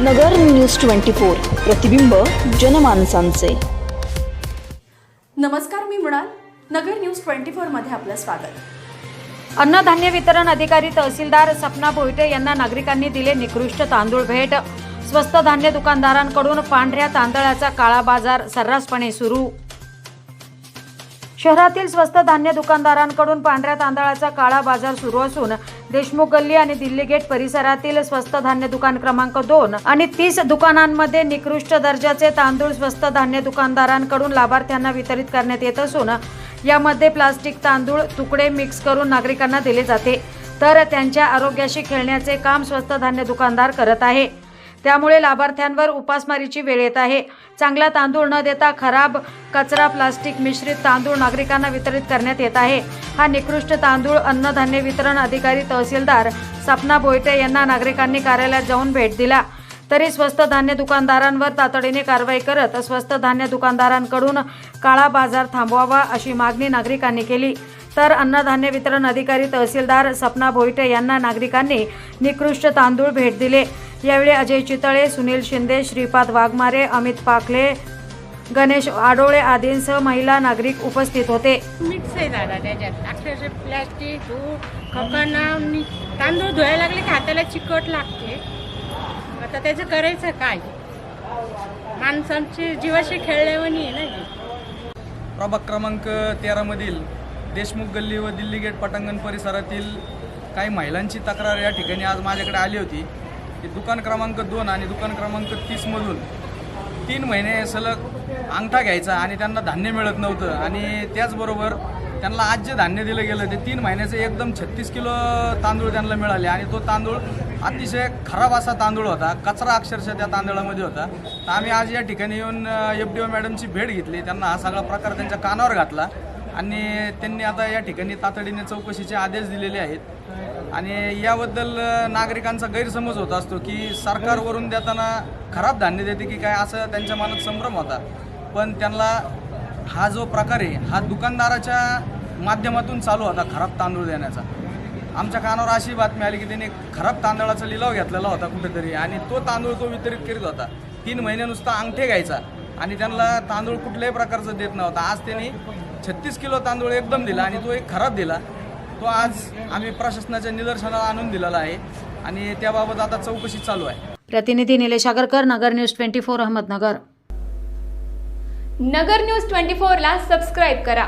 नगर news twenty four प्रतिबिंब जनमानसांचे. नमस्कार मी मृणाल. नगर न्यूज ट्वेंटी फोरमध्ये आपलं स्वागत. अन्नधान्य वितरण अधिकारी तहसीलदार सपना भोईटे यांना नागरिकांनी दिले निकृष्ट तांदूळ भेट. स्वस्त धान्य दुकानदारांकडून पांढऱ्या तांदळाचा काळा बाजार सर्रासपणे सुरू. शहरातील स्वस्त धान्य दुकानदारांकडून पांढऱ्या तांदळाचा काळा बाजार सुरू असून देशमुख गल्ली आणि दिल्ली गेट परिसरातील स्वस्त धान्य दुकान क्रमांक दोन आणि तीस दुकानांमध्ये निकृष्ट दर्जाचे तांदूळ स्वस्त धान्य दुकानदारांकडून लाभार्थ्यांना वितरित करण्यात येत असून यामध्ये प्लास्टिक तांदूळ तुकडे मिक्स करून नागरिकांना दिले जाते. तर त्यांच्या आरोग्याशी खेळण्याचे काम स्वस्त धान्य दुकानदार करत आहे. त्यामुळे लाभार्थ्यांवर उपासमारीची वेळ येत आहे. चांगला तांदूळ न देता खराब कचरा प्लास्टिक मिश्रित तांदूळ नागरिकांना वितरित करण्यात येत आहे. हा निकृष्ट तांदूळ अन्नधान्य वितरण अधिकारी तहसीलदार सपना बोयटे यांना नागरिकांनी कार्यालयात जाऊन भेट दिला. तरी स्वस्त धान्य दुकानदारांवर तातडीने कारवाई करत स्वस्त धान्य दुकानदारांकडून काळा बाजार थांबवावा अशी मागणी नागरिकांनी केली. तर अन्नधान्य वितरण अधिकारी तहसीलदार सपना भोईटे यांना नागरिकांनी निकृष्ट तांदूळ भेट दिले. यावेळी अजय चितळे सुनील शिंदे श्रीपाद वाघमारे अमित पाखले गणेश आडोळे आदींसह महिला नागरिक उपस्थित होते. मिक्स आहे दादा त्याच्यात. अक्षरशः प्लॅस्टिक धूळ खकाना आणि तांदूळ धुवायला लागले की हाताला चिकट लागते. आता त्याचं करायचं काय? माणसांची जीवाशी खेळल्यावानी आहे ना हे. प्रभाग क्रमांक तेरामधील देशमुख गल्ली व दिल्ली गेट पटांगण परिसरातील काही महिलांची तक्रार या ठिकाणी आज माझ्याकडे आली होती. की दुकान क्रमांक दोन आणि दुकान क्रमांक तीसमधून तीन महिने सलग अंगठा घ्यायचा आणि त्यांना धान्य मिळत नव्हतं. आणि त्याचबरोबर त्यांना आज जे धान्य दिलं गेलं ते तीन महिन्याचे एकदम छत्तीस किलो तांदूळ त्यांना मिळाले. आणि तो तांदूळ अतिशय खराब असा तांदूळ होता कचरा अक्षरशः त्या तांदळामध्ये होता. तर आम्ही आज या ठिकाणी येऊन एफ डी ओ मॅडमची भेट घेतली. त्यांना हा सगळा प्रकार त्यांच्या कानावर घातला. आणि त्यांनी आता या ठिकाणी तातडीने चौकशीचे आदेश दिलेले आहेत. आणि याबद्दल नागरिकांचा गैरसमज होत असतो की सरकारवरून देताना खराब धान्य देते की काय असं त्यांच्या मनात संभ्रम होता. पण त्यांना हा जो प्रकार आहे हा दुकानदाराच्या माध्यमातून चालू होता खराब तांदूळ देण्याचा. आमच्या कानावर अशी बातमी आली की त्यांनी खराब तांदळाचा लिलाव घेतलेला होता कुठेतरी आणि तो तांदूळ तो वितरित करीत होता. तीन महिने नुसता अंगठे घ्यायचा. आणि त्यांना तांदूळ कुठल्याही प्रकारचं देत नव्हता. आज त्यांनी छत्तीस किलो तांदूळ एकदम दिला आणि तो एक खराब दिला. तो आज आम्ही प्रशासनाच्या निदर्शनाला आणून दिलेला आहे आणि त्याबाबत आता चौकशी चालू आहे. प्रतिनिधी Nilesh Agarkar Nagar news twenty four Ahmednagar. Nagar news twenty फोरला सबस्क्राईब करा.